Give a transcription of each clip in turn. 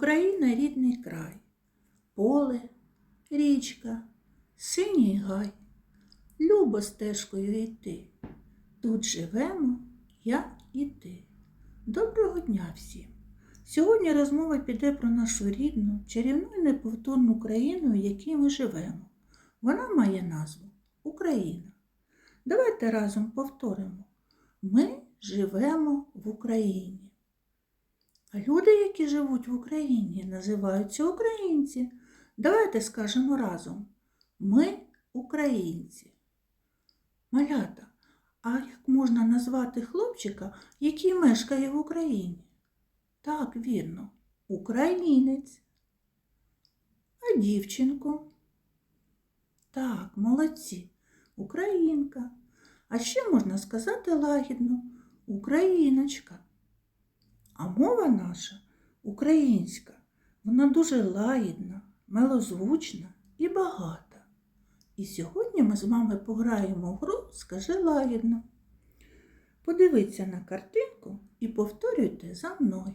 Україна рідний край, поле, річка, синій гай. Любо стежкою йти. Тут живемо я і ти. Доброго дня всім! Сьогодні розмова піде про нашу рідну, чарівну і неповторну країну, в якій ми живемо. Вона має назву Україна. Давайте разом повторимо. Ми живемо в Україні. Люди, які живуть в Україні, називаються українці. Давайте скажемо разом. Ми українці. Малята, а як можна назвати хлопчика, який мешкає в Україні? Так, вірно, українець. А дівчинку? Так, молодці, українка. А ще можна сказати лагідно україночка. А мова наша українська, вона дуже лагідна, милозвучна і багата. І сьогодні ми з вами пограємо в гру Скажи лагідно. Подивіться на картинку і повторюйте за мною.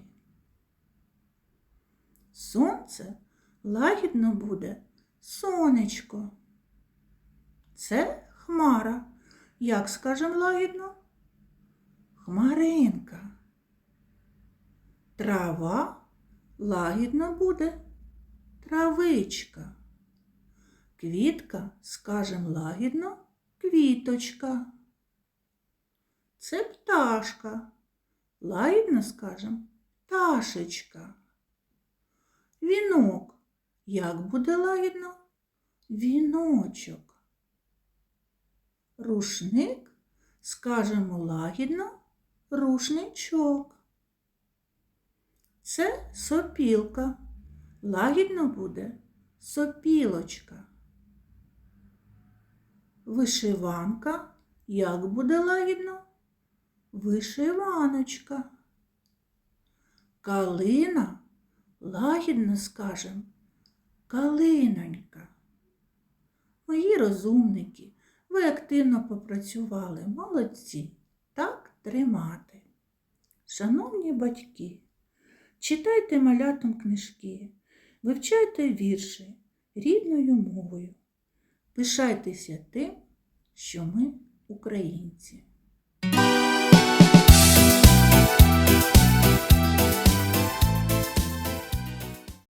Сонце лагідно буде сонечко. Це хмара. Як скажемо лагідно? Хмаринка. Трава лагідно буде травичка. Квітка, скажем лагідно, квіточка. Це пташка. Лагідно скажем пташечка. Вінок. Як буде лагідно? Віночок. Рушник скажемо лагідно рушничок. Це сопілка. Лагідно буде сопілочка. Вишиванка. Як буде лагідно? Вишиваночка. Калина. Лагідно скажем калинонька. Мої розумники, ви активно попрацювали, молодці. Так тримати. Шановні батьки, читайте малятам книжки, вивчайте вірші рідною мовою. Пишайтеся тим, що ми українці.